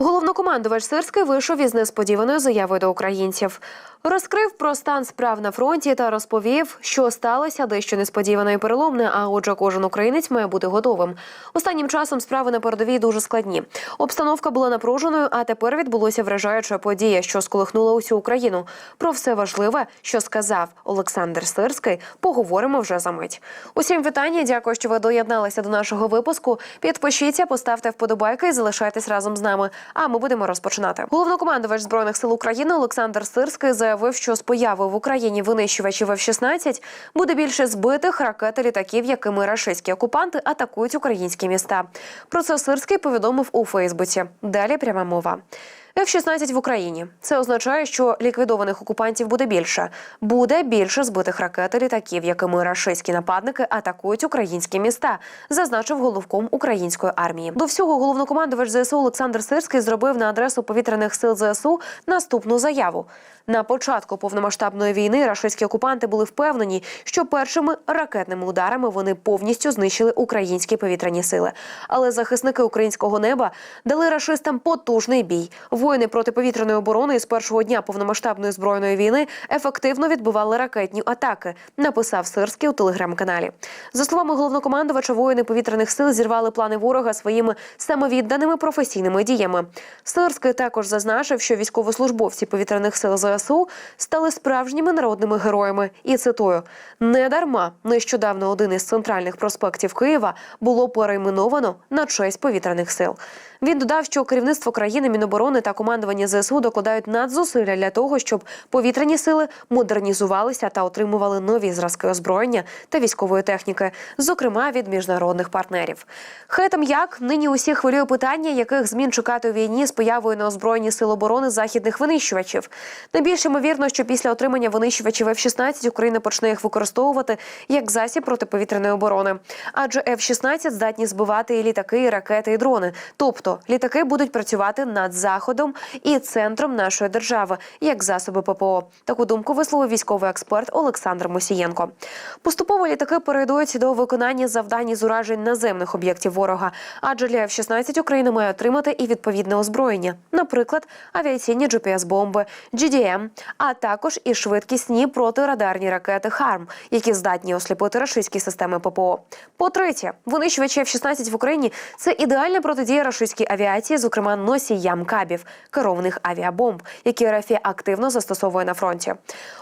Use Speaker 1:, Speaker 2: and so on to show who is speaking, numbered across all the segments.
Speaker 1: Головнокомандувач Сирський вийшов із несподіваною заявою до українців. Розкрив про стан справ на фронті та розповів, що сталося дещо несподіване і переломне. А отже, кожен українець має бути готовим. Останнім часом справи на передовій дуже складні. Обстановка була напруженою, а тепер відбулося вражаюча подія, що сколихнула усю Україну. Про все важливе, що сказав Олександр Сирський, поговоримо вже за мить. Усім вітання. Дякую, що ви доєдналися до нашого випуску. Підпишіться, поставте вподобайки і залишайтесь разом з нами. А ми будемо розпочинати. Головнокомандувач збройних сил України Олександр Сирський заявив, що з появи в Україні винищувачів F-16 буде більше збитих ракет і літаків, якими рашистські окупанти атакують українські міста. Про це Сирський повідомив у Фейсбуці. Далі пряма мова. F-16 в Україні. Це означає, що ліквідованих окупантів буде більше. Буде більше збитих ракет і літаків, якими рашистські нападники атакують українські міста, зазначив головком української армії. До всього головнокомандувач ЗСУ Олександр Сирський зробив на адресу повітряних сил ЗСУ наступну заяву. На початку повномасштабної війни рашистські окупанти були впевнені, що першими ракетними ударами вони повністю знищили українські повітряні сили. Але захисники українського неба дали рашистам потужний бій. Воїни протиповітряної оборони із першого дня повномасштабної збройної війни ефективно відбивали ракетні атаки. Написав Сирський у телеграм-каналі. За словами головнокомандувача, воїни повітряних сил зірвали плани ворога своїми самовідданими професійними діями. Сирський також зазначив, що військовослужбовці повітряних сил ЗСУ стали справжніми народними героями. І цитую: не дарма нещодавно один із центральних проспектів Києва було перейменовано на честь повітряних сил. Він додав, що керівництво країни, Міноборони та командування ЗСУ докладають надзусилля для того, щоб повітряні сили модернізувалися та отримували нові зразки озброєння та військової техніки, зокрема від міжнародних партнерів. Хай там як нині усі хвилює питання, яких змін чекати у війні з появою на озброєнні сил оборони західних винищувачів. Найбільш ймовірно, що після отримання винищувачів F-16 Україна почне їх використовувати як засіб протиповітряної оборони, адже F-16 здатні збивати і літаки, і ракети, і дрони. Тобто літаки будуть працювати над заходом і центром нашої держави як засоби ППО. Таку думку висловив військовий експерт Олександр Мусієнко. Поступово літаки перейдуть до виконання завдань з уражень наземних об'єктів ворога, адже для F-16 Україна має отримати і відповідне озброєння, наприклад, авіаційні GPS-бомби, GDM, а також і швидкісні протирадарні ракети ХАРМ, які здатні осліпити рашистські системи ППО. По-третє, винищувачі F-16 в Україні це ідеальна протидія рашистській авіації, зокрема носіям кабів, керованих авіабомб, які РФ активно застосовує на фронті.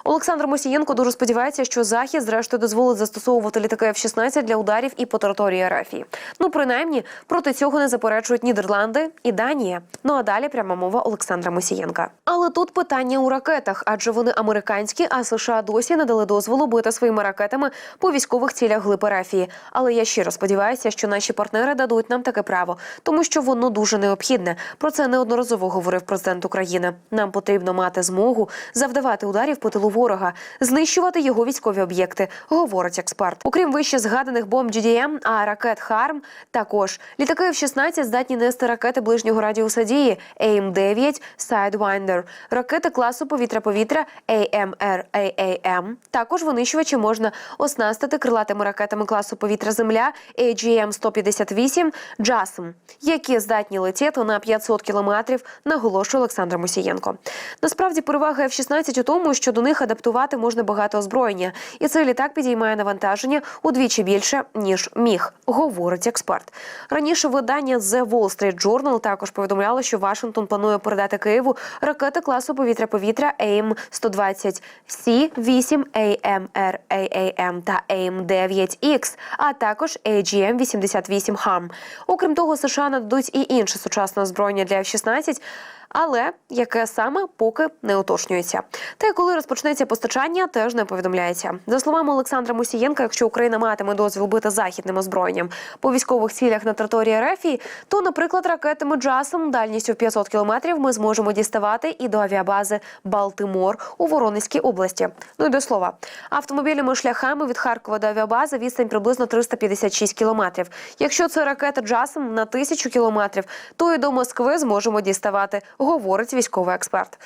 Speaker 1: Олександр Мосієнко дуже сподівається, що захід зрештою дозволить застосовувати літаки F-16 для ударів і по території РФ. Ну принаймні проти цього не заперечують Нідерланди і Данія. Ну а далі пряма мова Олександра Мосієнка. Але тут питання у ракетах, адже вони американські, а США досі не дали дозволу бити своїми ракетами по військових цілях глиб РФ. Але я щиро сподіваюся, що наші партнери дадуть нам таке право, тому що воно дуже необхідне. Про це неодноразово говорив президент України. Нам потрібно мати змогу завдавати ударів по тилу ворога, знищувати його військові об'єкти, говорить експерт. Окрім вище згаданих бомб GDM, а ракет ХАРМ також літаки F-16 здатні нести ракети ближнього радіуса дії AIM-9 Sidewinder, ракети класу повітря-повітря AMR-AAM. Також винищувачі можна оснастити крилатими ракетами класу повітря-земля AGM-158 JASM, які здатні летіти на 500 кілометрів, наголошує Олександр Мусієнко. Насправді перевага F-16 у тому, що до них адаптувати можна багато озброєння, і цей літак підіймає навантаження удвічі більше ніж міг, говорить експерт. Раніше видання The Wall Street Journal також повідомляло, що Вашингтон планує передати Києву ракети класу повітря-повітря AIM-120 C-8 AMR AAM та AIM-9X, а також AGM-88 HARM. Окрім того, США нададуть і інше сучасне озброєння для F-16, але яке саме поки не уточнюється. Та й коли розпочнеться постачання, теж не повідомляється. За словами Олександра Мусієнка, якщо Україна матиме дозвіл бити західним озброєнням по військових цілях на території РФ, то, наприклад, ракетами Джасом дальністю в 500 кілометрів ми зможемо діставати і до авіабази Балтимор у Воронезькій області. Ну і до слова, автомобільними шляхами від Харкова до авіабази відстань приблизно 356 кілометрів. Якщо це ракета Джасом на тисячу кілометрів, то і до Москви зможемо діставати говорить військовий експерт.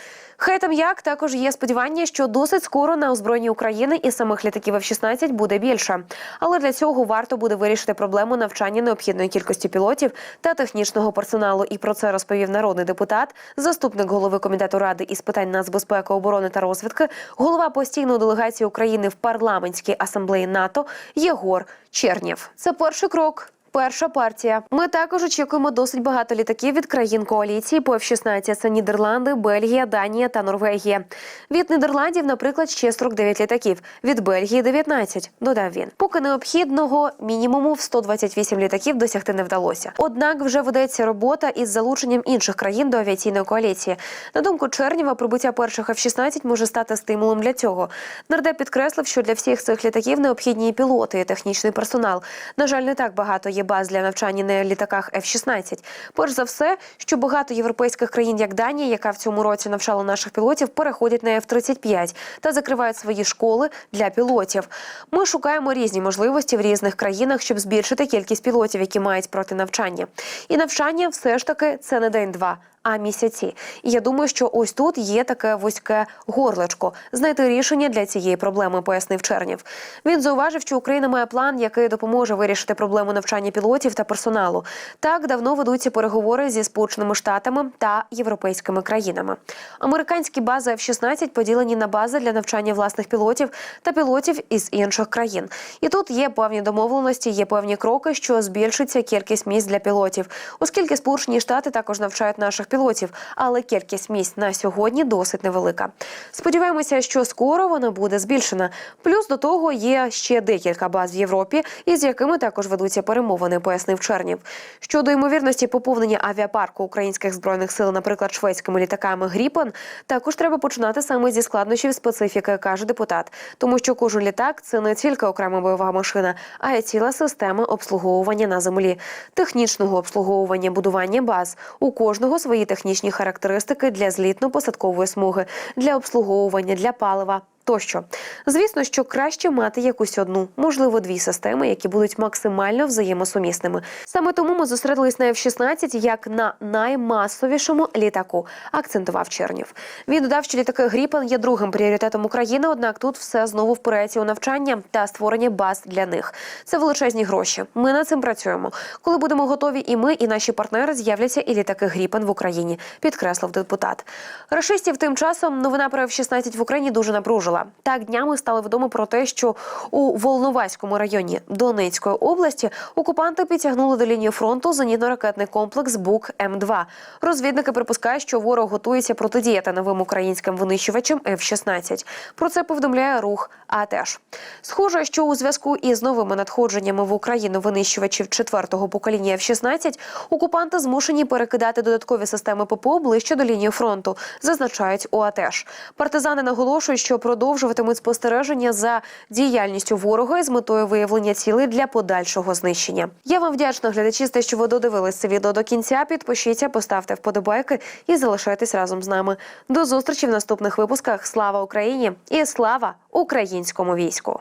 Speaker 1: Хай там як також є сподівання, що досить скоро на озброєнні України і самих літаків F-16 буде більше. Але для цього варто буде вирішити проблему навчання необхідної кількості пілотів та технічного персоналу. І про це розповів народний депутат, заступник голови комітету ради із питань нацбезпеки, оборони та розвідки, голова постійної делегації України в парламентській асамблеї НАТО Єгор Чернєв. Це перший крок. Перша партія. Ми також очікуємо досить багато літаків від країн коаліції по F-16. Це Нідерланди, Бельгія, Данія та Норвегія. Від Нідерландів, наприклад, ще 49 літаків. Від Бельгії 19, додав він. Поки необхідного мінімуму в 128 літаків досягти не вдалося. Однак вже ведеться робота із залученням інших країн до авіаційної коаліції. На думку Чернєва, прибуття перших F-16 може стати стимулом для цього. Нардеп підкреслив, що для всіх цих літаків необхідні і пілоти і технічний персонал. На жаль, не так багато є баз для навчання на літаках F-16. Перш за все, що багато європейських країн, як Данія, яка в цьому році навчала наших пілотів, переходять на F-35 та закривають свої школи для пілотів. Ми шукаємо різні можливості в різних країнах, щоб збільшити кількість пілотів, які мають проти навчання. І навчання все ж таки це не день-два. А місяці, і я думаю, що ось тут є таке вузьке горлечко знайти рішення для цієї проблеми, пояснив Чернів. Він зауважив, що Україна має план, який допоможе вирішити проблему навчання пілотів та персоналу. Так давно ведуться переговори зі сполученими штатами та європейськими країнами. Американські бази F-16 поділені на бази для навчання власних пілотів та пілотів із інших країн. І тут є певні домовленості, є певні кроки, що збільшиться кількість місць для пілотів, оскільки Сполучені Штати також навчають наших пілотів, але кількість місць на сьогодні досить невелика. Сподіваємося, що скоро вона буде збільшена. Плюс до того є ще декілька баз в Європі, із якими також ведуться перемовини, пояснив Чернів. Щодо ймовірності поповнення авіапарку українських збройних сил, наприклад, шведськими літаками Гріпен, також треба починати саме зі складнощів специфіки, каже депутат, тому що кожен літак це не тільки окрема бойова машина, а й ціла система обслуговування на землі, технічного обслуговування, будування баз. У кожного свої технічні характеристики для злітно-посадкової смуги, для обслуговування, для палива. Тощо, звісно, що краще мати якусь одну, можливо, дві системи, які будуть максимально взаємосумісними. Саме тому ми зосередились на F-16 як на наймасовішому літаку, акцентував Чернів. Він додав, що літаки Гріпен є другим пріоритетом України. Однак тут все знову впирається у навчання та створення баз для них. Це величезні гроші. Ми над цим працюємо. Коли будемо готові, і ми, і наші партнери з'являться і літаки Гріпен в Україні, підкреслив депутат. Рашистів тим часом новина про F-16 в Україні дуже напружила. Так днями стало відомо про те, що у Волноваському районі Донецької області окупанти підтягнули до лінії фронту зенітно-ракетний комплекс Бук М2. Розвідники припускають, що ворог готується протидіяти новим українським винищувачам F-16. Про це повідомляє рух. А теж схоже, що у зв'язку із новими надходженнями в Україну винищувачів четвертого покоління F-16 окупанти змушені перекидати додаткові системи ППО ближче до лінії фронту, зазначають у АТЕШ. Партизани наголошують, що продовжуватимуть спостереження за діяльністю ворога із метою виявлення цілей для подальшого знищення. Я вам вдячна глядачі, за те, що ви додивились це відео до кінця. Підпишіться, поставте вподобайки і залишайтесь разом з нами. До зустрічі в наступних випусках. Слава Україні і слава українському війську!